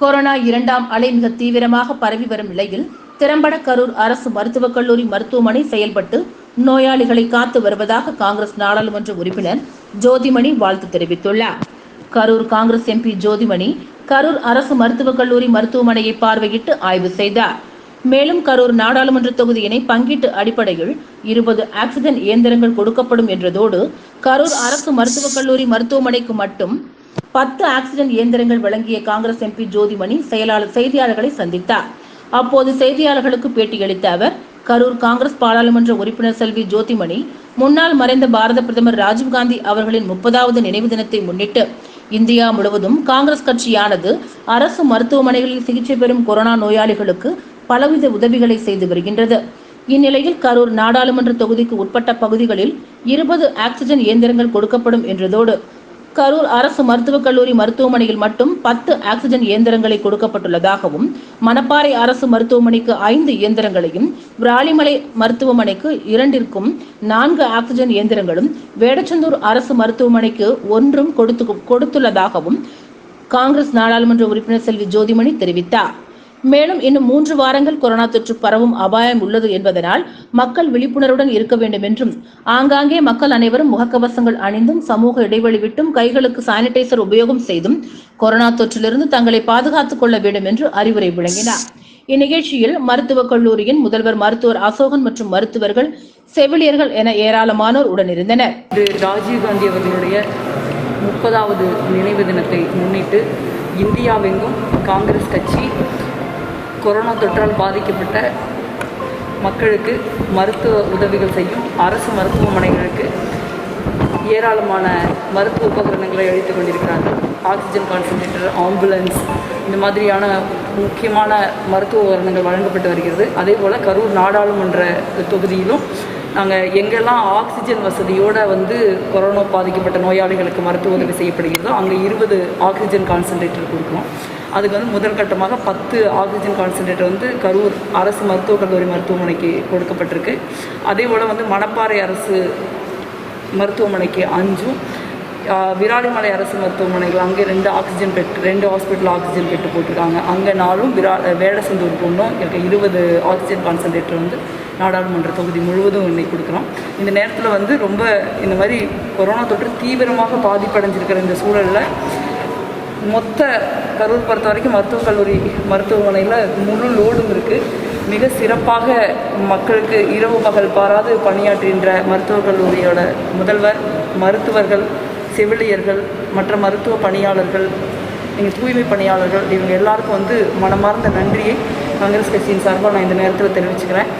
Corona இரண்டாம் அலை மிக தீவிரமாக பரவி வரும் நிலையில் திறம்பட கரூர் அரசு மருத்துவக் கல்லூரி மருத்துவமனை செயல்பட்டு நோயாளிகளை காத்து வருவதாக காங்கிரஸ் நாடாளுமன்ற உறுப்பினர் ஜோதிமணி வாழ்த்து தெரிவித்துள்ளார். கரூர் காங்கிரஸ் எம்பி ஜோதிமணி கரூர் அரசு மருத்துவக் கல்லூரி மருத்துவமனையை பார்வையிட்டு ஆய்வு செய்தார். மேலும் கரூர் நாடாளுமன்ற தொகுதியினை பங்கீட்டு அடிப்படையில் இருபது ஆக்சிஜன் இயந்திரங்கள் கொடுக்கப்படும் என்றதோடு கரூர் அரசு மருத்துவக் கல்லூரி மருத்துவமனைக்கு மட்டும் பத்து ஆக்சிஜன் இயந்திரங்கள் வழங்கிய காங்கிரஸ் எம்பி ஜோதிமணி செயலாளர் செய்தியாளர்களை சந்தித்தார். அப்போது செய்தியாளர்களுக்கு பேட்டியளித்த அவர் கரூர் காங்கிரஸ் பாராளுமன்ற உறுப்பினர் செல்வி ஜோதிமணி முன்னாள் மறைந்த பாரத பிரதமர் ராஜீவ்காந்தி அவர்களின் முப்பதாவது நினைவு தினத்தை முன்னிட்டு இந்தியா முழுவதும் காங்கிரஸ் கட்சியானது அரசு மருத்துவமனைகளில் சிகிச்சை பெறும் கொரோனா நோயாளிகளுக்கு பலவித உதவிகளை செய்து வருகின்றது. இந்நிலையில் கரூர் நாடாளுமன்ற தொகுதிக்கு உட்பட்ட பகுதிகளில் இருபது ஆக்சிஜன் இயந்திரங்கள் கொடுக்கப்படும் என்றதோடு கரூர் அரசு மருத்துவக் கல்லூரி மருத்துவமனையில் மட்டும் பத்து ஆக்சிஜன் இயந்திரங்களை கொடுக்கப்பட்டுள்ளதாகவும் மணப்பாறை அரசு மருத்துவமனைக்கு ஐந்து இயந்திரங்களையும் விராலிமலை மருத்துவமனைக்கு இரண்டிற்கும் நான்கு ஆக்சிஜன் இயந்திரங்களும் வேடச்சந்தூர் அரசு மருத்துவமனைக்கு ஒன்றும் கொடுத்து கொடுத்துள்ளதாகவும் காங்கிரஸ் நாடாளுமன்ற உறுப்பினர் செல்வி ஜோதிமணி தெரிவித்தார். மேலும் இன்னும் மூன்று வாரங்கள் கொரோனா தொற்று பரவும் அபாயம் உள்ளது என்பதனால் மக்கள் விழிப்புணர்வுடன் இருக்க வேண்டும் என்றும் ஆங்காங்கே மக்கள் அனைவரும் முகக்கவசங்கள் அணிந்தும் சமூக இடைவெளி விட்டும் கைகளுக்கு சானிடைசர் உபயோகம் செய்தும் கொரோனா தொற்றிலிருந்து தங்களை பாதுகாத்துக் கொள்ள வேண்டும் என்று அறிவுரை வழங்கினார். இந்நிகழ்ச்சியில் மருத்துவக் கல்லூரியின் முதல்வர் மருத்துவர் அசோகன் மற்றும் மருத்துவர்கள் செவிலியர்கள் என ஏராளமானோர் உடனிருந்தனர். ராஜீவ்காந்தி அவர்களுடைய முப்பதாவது நினைவு தினத்தை முன்னிட்டு இந்தியாவெங்கும் காங்கிரஸ் கட்சி கொரோனா தொற்றால் பாதிக்கப்பட்ட மக்களுக்கு மருத்துவ உதவிகள் செய்யும் அரசு மருத்துவமனைகளுக்கு ஏராளமான மருத்துவ உபகரணங்களை அளித்துக் கொண்டிருக்கிறார்கள். ஆக்சிஜன் கான்சன்ட்ரேட்டர் ஆம்புலன்ஸ் இந்த மாதிரியான முக்கியமான மருத்துவ உபகரணங்கள் வழங்கப்பட்டு வருகிறது. அதே போல் கரூர் நாடாளுமன்ற தொகுதியிலும் நாங்கள் எங்கெல்லாம் ஆக்சிஜன் வசதியோடு வந்து கொரோனா பாதிக்கப்பட்ட நோயாளிகளுக்கு மருத்துவ உதவி செய்யப்படுகிறதோ அங்கே இருபது ஆக்சிஜன் கான்சன்ட்ரேட்டர் கொடுக்குறோம். அதுக்கு வந்து முதல் கட்டமாக பத்து ஆக்சிஜன் கான்சன்ட்ரேட்டர் வந்து கரூர் அரசு மருத்துவக் கல்லூரி மருத்துவமனைக்கு கொடுக்கப்பட்டிருக்கு. அதே போல் வந்து மணப்பாறை அரசு மருத்துவமனைக்கு அஞ்சும். விராலிமலை அரசு மருத்துவமனைகள் அங்கே ரெண்டு ஆக்சிஜன் பெட் ரெண்டு ஹாஸ்பிட்டல் ஆக்சிஜன் பெட்டு போட்டிருக்காங்க. அங்கே நாளும் விரா வேடசந்தூருக்கு ஒன்றும் இருக்க இருபது ஆக்சிஜன் கான்சன்ட்ரேட்டர் வந்து நாடாளுமன்ற தொகுதி முழுவதும் இன்னைக்கு கொடுக்குறோம். இந்த நேரத்தில் வந்து ரொம்ப இந்த மாதிரி கொரோனா தொற்று தீவிரமாக பாதிப்படைஞ்சிருக்கிற இந்த சூழலில் மொத்த கரூர் பொறுத்த வரைக்கும் மருத்துவக் கல்லூரி மருத்துவமனையில் முழு லோடும் இருக்குது மிக சிறப்பாக மக்களுக்கு இரவு பகல் பாராது பணியாற்றுகின்ற மருத்துவக் கல்லூரியோட முதல்வர் மருத்துவர்கள் செவிலியர்கள் மற்ற மருத்துவ பணியாளர்கள் எங்கள் தூய்மை பணியாளர்கள் இவங்க எல்லாருக்கும் வந்து மனமார்ந்த நன்றியை காங்கிரஸ் கட்சியின் சார்பாக நான் இந்த நேரத்தில் தெரிவிச்சுக்கிறேன்.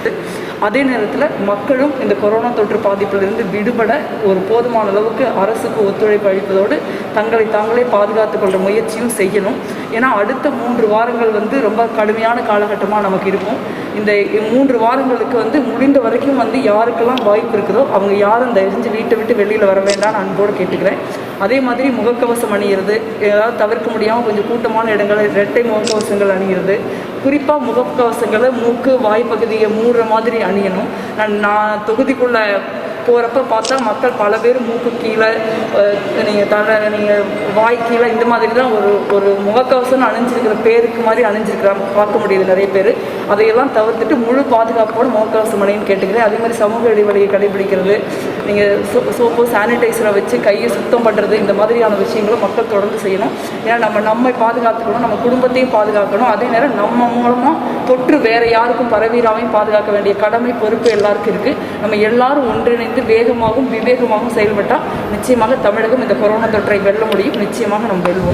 அதே நேரத்தில் மக்களும் இந்த கொரோனா தொற்று பாதிப்பிலிருந்து விடுபட ஒரு போதுமான அளவுக்கு அரசுக்கு ஒத்துழைப்பு அளிப்பதோடு தங்களை தாங்களே பாதுகாத்து கொள்கிற முயற்சியும் செய்யணும். ஏன்னா அடுத்த மூன்று வாரங்கள் வந்து ரொம்ப கடுமையான காலகட்டமாக நமக்கு இருக்கும். இந்த மூன்று வாரங்களுக்கு வந்து முடிந்த வரைக்கும் வந்து யாருக்கெல்லாம் வாய்ப்பு இருக்குதோ அவங்க யாரும் தயவு செஞ்சு வீட்டை விட்டு வெளியில் வர வேண்டாம்னு அன்போடு கேட்டுக்கிறேன். அதே மாதிரி முகக்கவசம் அணிகிறது ஏதாவது தவிர்க்க முடியாமல் கொஞ்சம் கூட்டமான இடங்களில் இரட்டை முகக்கவசங்கள் அணிகிறது குறிப்பாக முகக்கவசங்களை மூக்கு வாய்ப்பகுதியை மூடுற மாதிரி அணியணும். நான் நான் தொகுதிக்குள்ளே போகிறப்ப பார்த்தா மக்கள் பல பேர் மூக்கு கீழே நீங்கள் தலை நீங்கள் வாய் கீழே இந்த மாதிரி தான் ஒரு ஒரு முகக்கவசம்னு அணிஞ்சிருக்கிற பேருக்கு மாதிரி அணிஞ்சிருக்கிறாங்க பார்க்க முடியுது நிறைய பேர். அதையெல்லாம் தவிர்த்துட்டு முழு பாதுகாப்போடு முகக்கவசம் அணின்னு கேட்டுக்கிறேன். அதே மாதிரி சமூக இடைவெளியை கடைபிடிக்கிறது நீங்கள் சோ சோப்பு சானிடைசரை வச்சு கையை சுத்தம் பண்ணுறது இந்த மாதிரியான விஷயங்களும் மக்கள் தொடர்ந்து செய்யணும். ஏன்னா நம்ம நம்மை பாதுகாத்துக்கணும் நம்ம குடும்பத்தையும் பாதுகாக்கணும். அதே நேரம் நம்ம மூலமாக தொற்று வேறு யாருக்கும் பரவீராமையும் பாதுகாக்க வேண்டிய கடமை பொறுப்பு எல்லாருக்கும் இருக்குது நம்ம எல்லாரும் ஒன்றிணைந்து வேகமாகவும் விவேகமாகவும் செயல்பட்டால் நிச்சயமாக தமிழகம் இந்த கொரோனா தொற்றை வெல்ல முடியும். நிச்சயமாக நம்ம வெல்வோம்.